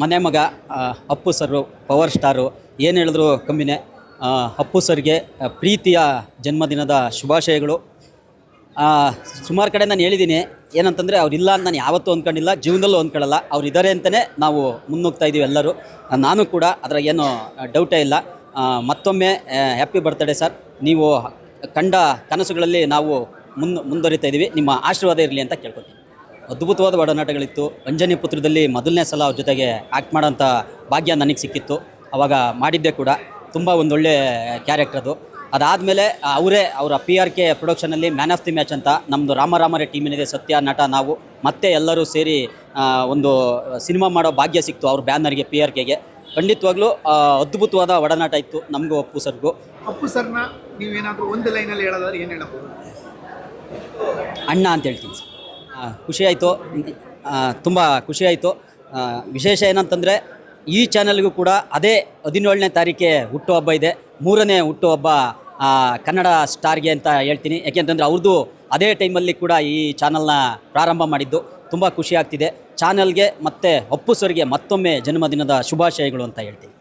ಮನೆ ಮಗ ಅಪ್ಪು ಸರು power star ಏನು ಹೇಳಿದ್ರು ಕಮ್ಮಿನೇ ಅಪ್ಪು ಸರ್ಗೆ ಪ್ರೀತಿಯ ಜನ್ಮದಿನದ ಶುಭಾಶಯಗಳು. ಸುಮಾರು ಕಡೆ ನಾನು ಹೇಳಿದ್ದೀನಿ ಏನಂತಂದರೆ ಅವರಿಲ್ಲ ಅಂತ ನಾನು ಯಾವತ್ತೂ ಅಂದ್ಕೊಂಡಿಲ್ಲ ಜೀವನದಲ್ಲೂ ಅಂದ್ಕೊಳ್ಳಲ್ಲ ಅವ್ರು ಇದ್ದಾರೆ ಅಂತಲೇ ನಾವು ಮುನ್ನುಗ್ತಾ ಇದ್ದೀವಿ ಎಲ್ಲರೂ. ನಾನು ಕೂಡ ಅದರ ಏನು ಡೌಟೇ ಇಲ್ಲ. ಮತ್ತೊಮ್ಮೆ ಹ್ಯಾಪಿ ಬರ್ತ್ಡೇ ಸರ್ ನೀವು ಕಂಡ ಕನಸುಗಳಲ್ಲಿ ನಾವು ಮುನ್, ಮುಂದುವರಿತಾ ಇದ್ದೀವಿ ನಿಮ್ಮ ಆಶೀರ್ವಾದ ಇರಲಿ ಅಂತ ಕೇಳ್ಕೊತೀನಿ. ಅದ್ಭುತವಾದ ಒಡನಾಟಗಳಿತ್ತು. ಅಂಜನಿ ಪುತ್ರದಲ್ಲಿ ಮೊದಲನೇ ಸಲ ಅವ್ರ ಜೊತೆಗೆ ಆ್ಯಕ್ಟ್ ಮಾಡೋಂಥ ಭಾಗ್ಯ ನನಗೆ ಸಿಕ್ಕಿತ್ತು. ಅವಾಗ ಮಾಡಿದ್ದೆ ಕೂಡ. ತುಂಬ ಒಂದೊಳ್ಳೆ ಕ್ಯಾರೆಕ್ಟರ್ ಅದು. ಅದಾದಮೇಲೆ ಅವರೇ ಅವರ ಪಿ ಆರ್ ಕೆ ಪ್ರೊಡಕ್ಷನಲ್ಲಿ ಮ್ಯಾನ್ ಆಫ್ ದಿ ಮ್ಯಾಚ್ ಅಂತ ನಮ್ಮದು ರಾಮರಾಮರೇ ಟೀಮಿನಿದೆ ಸತ್ಯ ನಟ ನಾವು ಮತ್ತೆ ಎಲ್ಲರೂ ಸೇರಿ ಒಂದು ಸಿನಿಮಾ ಮಾಡೋ ಭಾಗ್ಯ ಸಿಕ್ತು ಅವ್ರ ಬ್ಯಾನರ್ಗೆ ಪಿ ಆರ್ ಕೆಗೆ ಖಂಡಿತವಾಗ್ಲೂ ಅದ್ಭುತವಾದ ಒಡನಾಟ ಇತ್ತು ನಮಗೂ ಅಪ್ಪು ಸರ್ಗೂ. ಅಪ್ಪು ಸರ್ನ ನೀವೇನಾದರೂ ಒಂದು ಲೈನಲ್ಲಿ ಹೇಳೋದಾದ್ರೆ ಏನು ಹೇಳಬಹುದು? ಅಣ್ಣ ಅಂತ ಹೇಳ್ತೀನಿ ಸರ್. ಆ, ಖುಷಿ ಆಯಿತು. ತುಂಬ ಖುಷಿಯಾಯಿತು ವಿಶೇಷ ಏನಂತಂದರೆ ಈ ಚಾನಲ್ಗೂ ಕೂಡ ಅದೇ ಹದಿನೇಳನೇ ತಾರೀಕೆ ಹುಟ್ಟುಹಬ್ಬ ಇದೆ. ಮೂರನೇ ಹುಟ್ಟುಹಬ್ಬ ಕನ್ನಡ ಸ್ಟಾರ್ಗೆ ಅಂತ ಹೇಳ್ತೀನಿ. ಯಾಕೆಂತಂದರೆ ಅವ್ರದ್ದು ಅದೇ ಟೈಮಲ್ಲಿ ಕೂಡ ಈ ಚಾನಲ್ನ ಪ್ರಾರಂಭ ಮಾಡಿದ್ದು. ತುಂಬ ಖುಷಿ ಆಗ್ತಿದೆ. ಚಾನಲ್ಗೆ ಮತ್ತು ಅಪ್ಪು ಸರ್ಗೆ ಮತ್ತೊಮ್ಮೆ ಜನ್ಮದಿನದ ಶುಭಾಶಯಗಳು ಅಂತ ಹೇಳ್ತೀನಿ.